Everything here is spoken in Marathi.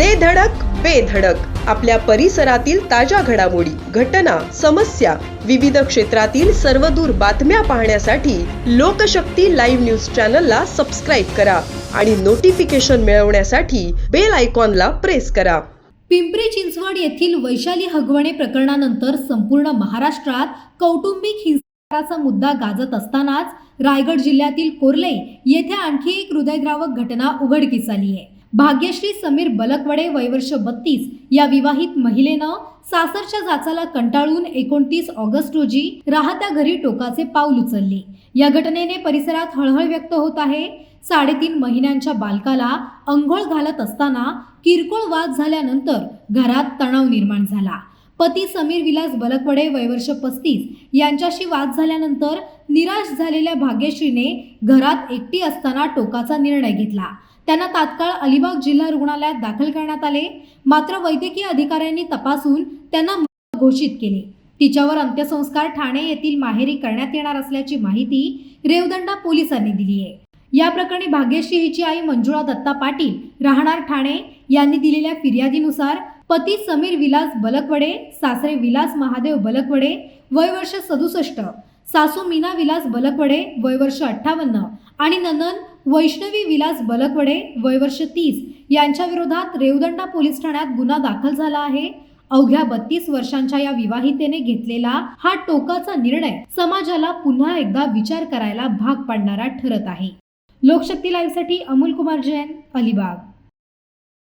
दे धडक बेधडक आपल्या परिसरातील ताज्या घडामोडी घटना समस्या विविध क्षेत्रातील सर्वदूर बातम्या पाहण्यासाठी लोकशक्ती लाईव्ह न्यूज चॅनलला सबस्क्राईब करा आणि नोटिफिकेशन मिळवण्यासाठी बेल आयकॉनला प्रेस करा. पिंपरी चिंचवड येथील वैशाली हगवणे प्रकरणानंतर संपूर्ण महाराष्ट्रात कौटुंबिक हिंसाचाराचा मुद्दा गाजत असतानाच रायगड जिल्ह्यातील कोर्ले येथे आणखी एक हृदयद्रावक घटना उघडकीस आली आहे. भाग्यश्री समीर बलकवडे वयवर्ष बत्तीस या विवाहित महिलेनं सासरच्या जाचाला कंटाळून एकोणतीस ऑगस्ट रोजी राहत्या घरी टोकाचे पाऊल उचलले. या घटनेने परिसरात हळहळ व्यक्त होत आहे. साडेतीन महिन्यांच्या बालकाला अंघोळ घालत असताना किरकोळ वाद झाल्यानंतर घरात तणाव निर्माण झाला. पती समीर विलास बलकवडे वयवर्ष पस्तीस. यांच्याशी वाद झाल्यानंतर निराश झालेल्या भाग्यश्रीने घरात एकटी असताना टोकाचा निर्णय घेतला. त्यांना तात्काळ अलिबाग जिल्हा रुग्णालयात दाखल करण्यात आले. मात्र वैद्यकीय अधिकाऱ्यांनी तपासून त्यांना घोषित केले. तिच्यावर अंत्यसंस्कार ठाणे येथील माहेरी करण्यात येणार असल्याची माहिती रेवदंडा पोलिसांनी दिली आहे. या प्रकरणी भाग्यश्री हिची आई मंजुळा दत्ता पाटील राहणार ठाणे. यांनी दिलेल्या फिर्यादीनुसार पती समीर विलास बलकवडे सासरे विलास महादेव बलकवडे वय वर्ष सदुसष्ट. सासू मीना विलास बलकवडे वय वर्ष अठ्ठावन्न. आणि नंदन वैष्णवी विलास बलकवडे वय वर्ष तीस. यांच्या विरोधात रेवदंडा पोलीस ठाण्यात गुन्हा दाखल झाला आहे. अवघ्या बत्तीस वर्षांच्या या विवाहितेने घेतलेला हा टोकाचा निर्णय समाजाला पुन्हा एकदा विचार करायला भाग पाडणारा ठरत आहे. लोकशक्ती लाईव्हसाठी अमोल कुमार जैन अलिबाग.